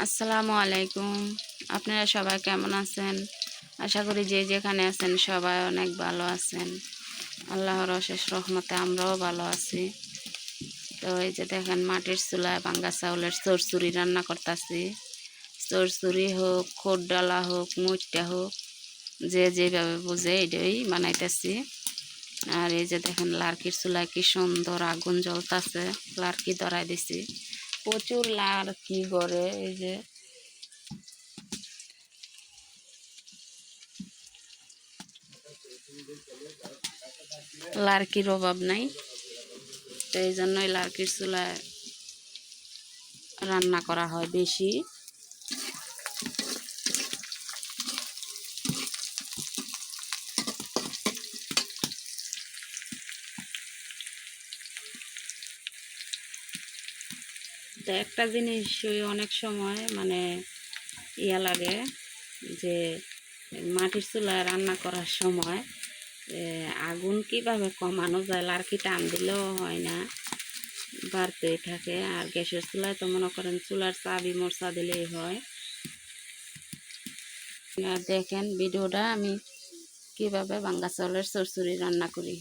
আসসালামু আলাইকুম। আপনারা সবাই কেমন আছেন? আশা করি যে যেখানে আছেন সবাই অনেক ভালো আছেন। আল্লাহর অশেষ রহমতে আমরাও ভালো আছি। তো এই যে দেখেন, মাটির চুলায় বাঙ্গা চাউলের চরচুরি রান্না করতেছি। চরচুরি হোক খোট ডালা হোক মুচটা হোক, যে যেভাবে বুঝে এটাই বানাইতেছি। আর এই যে দেখেন, লার্কির চুলায় কি সুন্দর আগুন জ্বলতাছে, লার্কি ধরাই দিছি। প্রচুর লার্কি করে, এই যে। লার্কির অভাব নাই, তো এই জন্যই লার্কির চুলায় রান্না করা হয় বেশি। তো একটা জিনিস অনেক সময় মানে ইয়া লাগে যে মাটির চুলায় রান্না করার সময় আগুন কীভাবে কমানো যায়, লার্কি টান দিলেও হয় না, বাড়তেই থাকে। আর গ্যাসের চুলায় তো মনে করেন চুলার চাবি মরচা দিলেই হয়। দেখেন ভিডিওটা আমি কীভাবে বাঙ্গা চাউলের চরচুরি রান্না করি।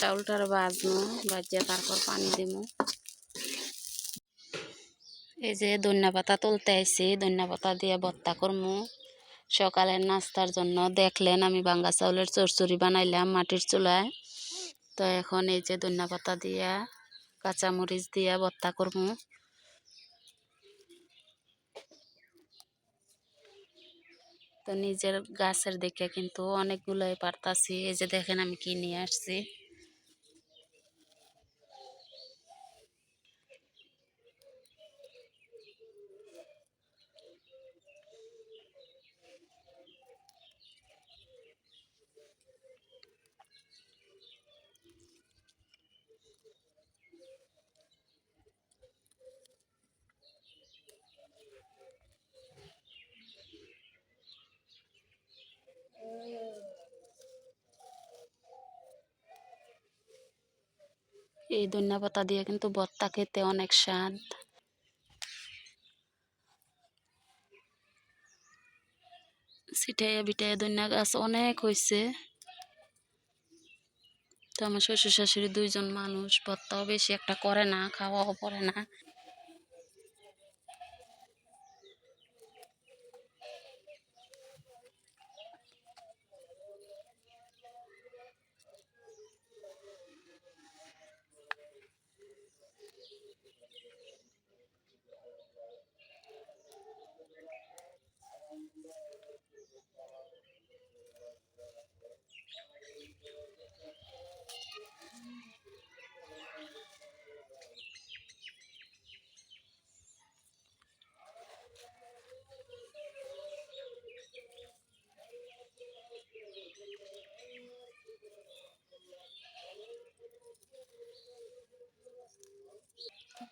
চাউলটার বাজমু, বাজিয়া তারপর পানি দিমু। এই যে ধনিয়া পাতা তুলতে আইছি, ধনিয়া পাতা দিয়ে ভর্তা করমু। সকালের নাস্তার জন্য দেখলেন আমি বাঙ্গা চাউলের চরচুরি বানাইলাম মাটির চুলায়। তো এখন এই যে ধনিয়া পাতা দিয়া, কাঁচামরিচ দিয়া ভর্তা করমু। তো নিজের গাছের দেখে কিন্তু অনেকগুলোই পারতাছি। এই যে দেখেন আমি কি নিয়ে আসছি। এই ধনিয়া পাতা দিয়ে কিন্তু ভর্তা খেতে অনেক স্বাদ। ছিটাইয়া বিটাইয়া ধনিয়া গাছ অনেক হয়েছে তো আমার শ্বশুর শাশুড়ি দুইজন মানুষ, ভর্তাও বেশি একটা করে না, খাওয়াও পড়ে না।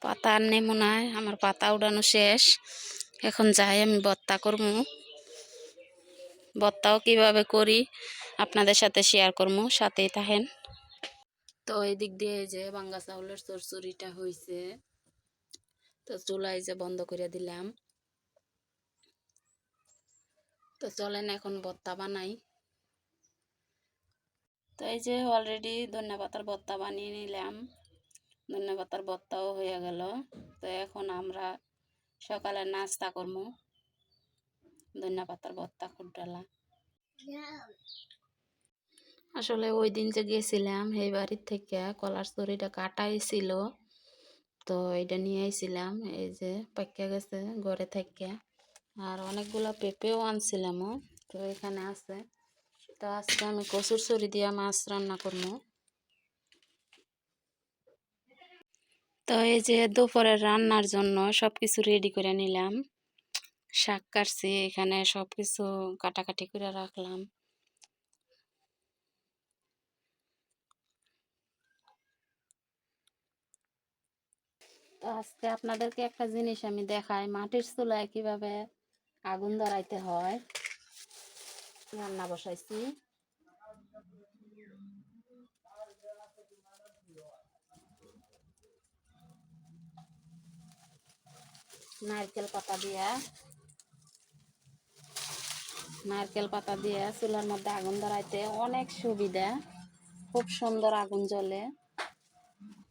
পাতা আর নেই মনে হয় আমার পাতা উড়ানো শেষ। এখন যাই, আমি ভর্তা করব ভর্তাও কীভাবে করি, আপনাদের সাথে শেয়ার করব সাথেই থাকেন। তো এই দিক দিয়ে যে বাঙ্গা চাউলের চরচুরিটা হয়েছে তো চুলাই যে বন্ধ করে দিলাম। তো চলেন এখন ভর্তা বানাই। তো এই যে অলরেডি ধনিয়া পাতার ভর্তা বানিয়ে নিলাম। ধনিয়া পাতার ভর্তাও হয়ে গেল। তো এখন আমরা সকালে নাস্তা করব। ধনিয়া পাতার ভর্তা খুড্ডালা আসলে ওই দিন যে গেছিলাম, এই বাড়ির থেকে কলার চুরিটা কাটাই ছিল তো এটা নিয়ে আইছিলাম, এই যে পাক্কা গেছে ঘরে থেকে। আর অনেকগুলো পেঁপেও আনছিলাম, তো এখানে আছে। তো আজকে আমি কচুর চুরি দিয়ে মাছ রান্না করব। তো এই যে দুপুরের রান্নার জন্য সব কিছু রেডি করে নিলাম। শাক কাটছি, এখানে সবকিছু কাটাকাটি করে রাখলাম। তো আজকে আপনাদেরকে একটা জিনিস আমি দেখাই, মাটির চুলায় কীভাবে আগুন ধরাইতে হয়। রান্না বসাইছি। নারকেল পাতা দিয়া। নারকেল পাতা দিয়ে চুলার মধ্যে আগুন ধরাইতে অনেক সুবিধা। খুব সুন্দর আগুন জ্বলে।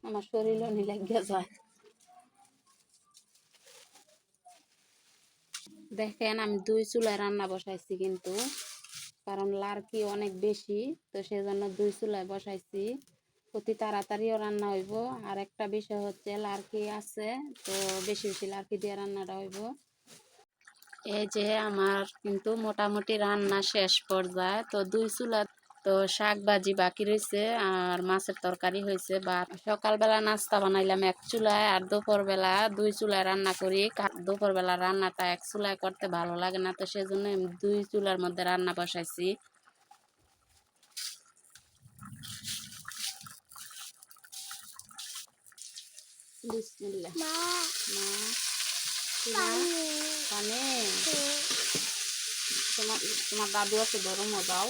আমার শরীরও লেগে যায়। দেখেন, আমি দুই চুলায় রান্না বসাইছি কিন্তু, কারণ লার্কি অনেক বেশি, তো সেজন্য দুই চুলায় বসাইছি। অতি তাড়াতাড়িও রান্না হইব। আর একটা বিষয় হচ্ছে লার্কি আছে, তো বেশি বেশি লার্কি দিয়ে রান্নাটা হইব। এই যে আমার কিন্তু মোটামুটি রান্না শেষ পর্যায়ে, তো দুই চুলা তো শাক ভাজি বাকি রয়েছে আর মাছের তরকারি হয়েছে বা সকালবেলা নাস্তা বানাইলাম এক চুলায় আর দুপুরবেলা দুই চুলায় রান্না করি। দুপুরবেলা রান্নাটা এক চুলায় করতে ভালো লাগে না, তো সেজন্য দুই চুলার মধ্যে রান্না বসাইছি। বিসমিল্লাহ। মা। তোমার তোমার দাদু আছে বড় দাও।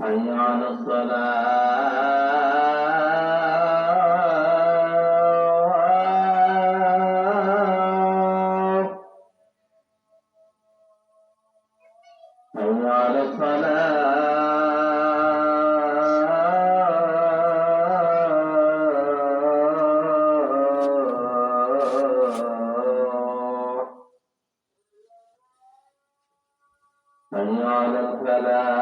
حي على الصلاة الفلاح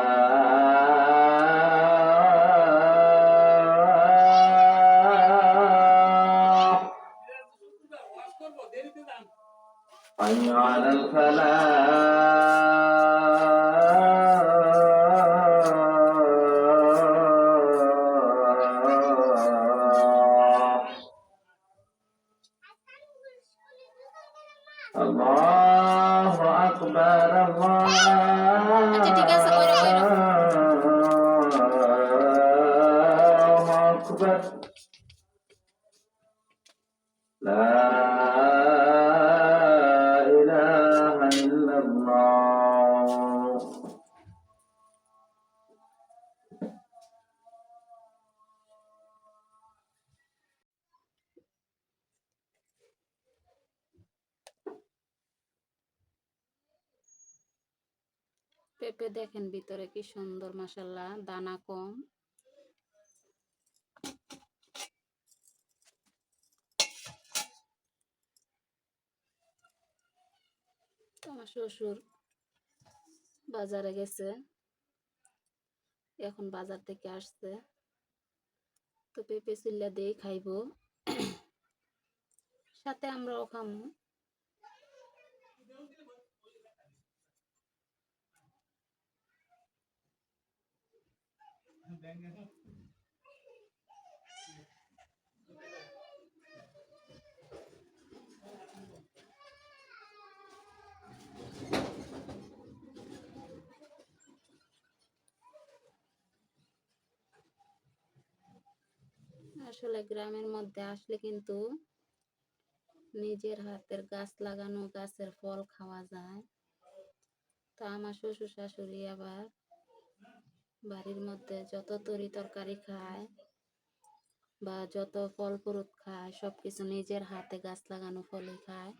حي على الفلاح পেঁপে দেখেন ভিতরে কি সুন্দর মাসাল্লাহ দানা কম। আমার শ্বশুর বাজারে গেছে, এখন বাজার থেকে আসছে। তো পেঁপে চিল্লা দিয়ে খাইবো। সাথে আমরাও খামু। আসলে গ্রামের মধ্যে আসলে কিন্তু নিজের হাতের গাছ লাগানো, গাছের ফল খাওয়া যায়। তা আমার শ্বশুর শাশুড়ি আবার বাড়ির মধ্যে যত তরি তরকারি খায় বা যত ফল ফ্রুট খায় সব কিছু নিজের হাতে গাছ লাগানো ফলই খায়।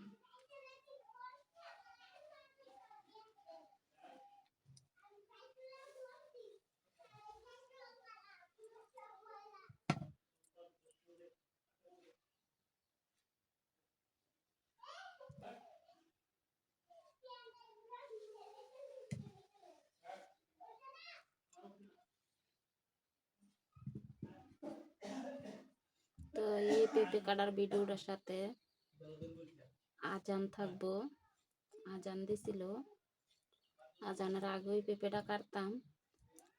তো এই পেঁপে কাটার ভিডিওটার সাথে আজান থাকব। আজান দিছিল। আজানের আগে ওই পেঁপেটা কাটতাম।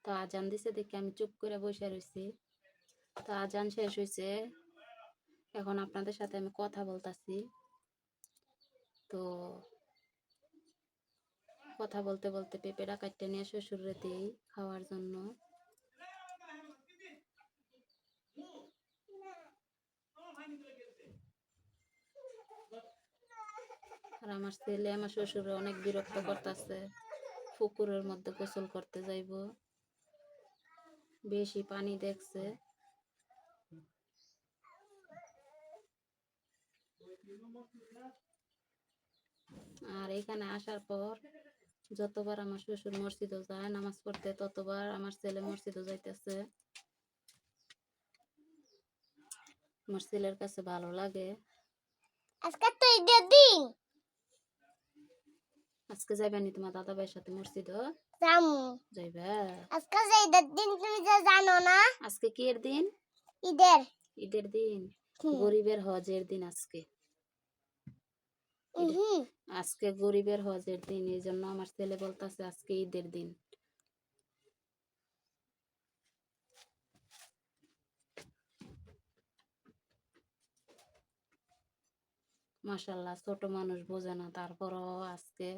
তো আজান দিছে দেখে আমি চুপ করে বসে রয়েছি তো আজান শেষ হয়েছে এখন আপনাদের সাথে আমি কথা বলতাছি। তো কথা বলতে বলতে পেঁপেটা কাটতে নিয়ে শ্বশুরে দিই খাওয়ার জন্য আর আমার ছেলে আমার শ্বশুরে অনেক বিরক্ত করতেছে। পুকুরের মধ্যে গোসল করতে যাইব। বেশি পানি দেখছে। আর এখানে আসার পর যতবার আমার শ্বশুর মসজিদও যায়, নামাজ পড়তে, ততবার আমার ছেলে মসজিদও যাইতেছে। আমার ছেলের কাছে ভালো লাগে। আজকে তো ঈদের দিন। আজকে যাইবানি তোমার দাদা ভাইয়ের সাথে মসজিদও জামু যাইবা? আজকে যে ঈদের দিন তুমি যে জানো না? আজকে কি এর দিন? ঈদের। ঈদের দিন। গরিবের হজের দিন আজকে। আজকে গরিবের হজের দিন এই জন্য আমার ছেলে বলতেছে আজকে ঈদের দিন। মাশাল্লাহ ছোট মানুষ বোঝে না তারপরও আজকে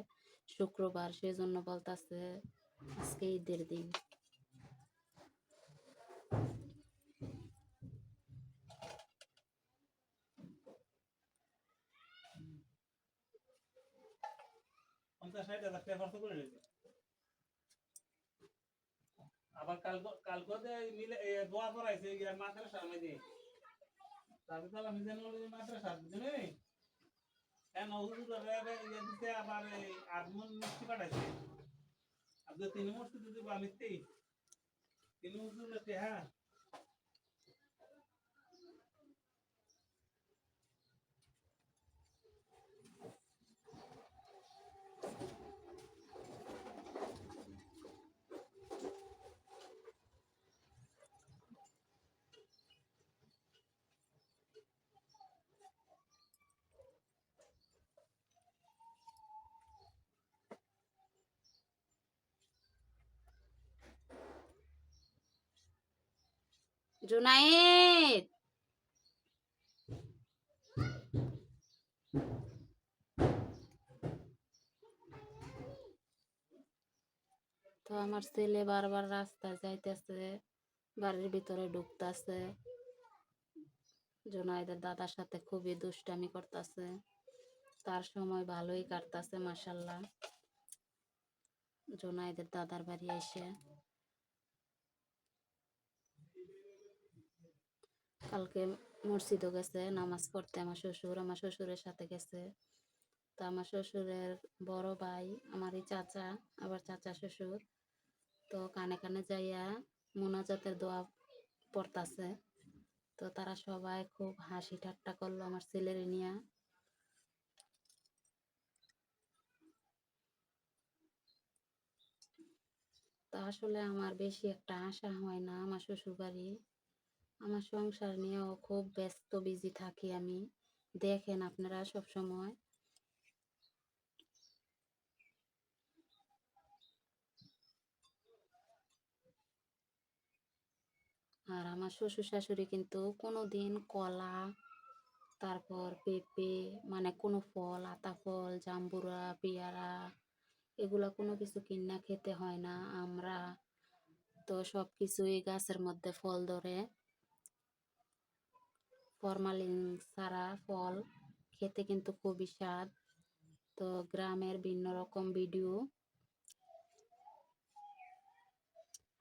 শুক্রবার সেজন্য বলতাছে আজকে ঈদের দিন। আবার কাল কালকে মিলে দোয়া করাইছে গিয়া মাদ্রাসার মধ্যে তারপরে তো আমি জানি কেন হুজুর ইয়ে দিতে আবার এই আগমন মিষ্টি পাঠাইছে। আপনি তিন মূর্তি দিতে আমি তিন হুজুর হ্যাঁ? জুনাইদ তো আমার ছেলে বারবার রাস্তায় যাইতেছে, বাড়ির ভিতরে ঢুকতেছে। জোনাইদের দাদার সাথে খুবই দুষ্টামি করতেছে। তার সময় ভালোই কাটতাছে মাসাল্লাহ জোনাইদের দাদার বাড়ি এসে কালকে মসজিদও গেছে, নামাজ পড়তে আমার শ্বশুর, আমার শ্বশুরের সাথে গেছে। তো আমার শ্বশুরের বড় ভাই আমারই চাচা, আবার চাচা শ্বশুর। তো কানে কানে যাইয়া মোনাজাতের দোয়া পড়তাছে। তো তারা সবাই খুব হাসি ঠাট্টা করল আমার ছেলের নিয়ে। তা আসলে আমার বেশি একটা আশা হয় না আমার শ্বশুর বাড়ি আমার সংসার নিয়েও খুব ব্যস্ত বিজি থাকি আমি। দেখেন আপনারা সব সময়। আর আমার শ্বশুর শাশুড়ি কিন্তু কোনো দিন কলা, তারপর পেঁপে মানে কোনো ফল, আতা ফল, জাম্বুরা, পেয়ারা, এগুলা কোনো কিছু কিনা খেতে হয় না। আমরা তো সব কিছুই গাছের মধ্যে ফল ধরে। ফরমালিন ছাড়া ফল খেতে কিন্তু খুবই স্বাদ। তো গ্রামের ভিন্ন রকম ভিডিও।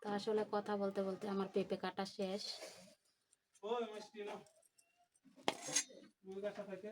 তো আসলে কথা বলতে বলতে আমার পেঁপে কাটা শেষ। ওই মিষ্টি না। মুরগা গাছা থেকে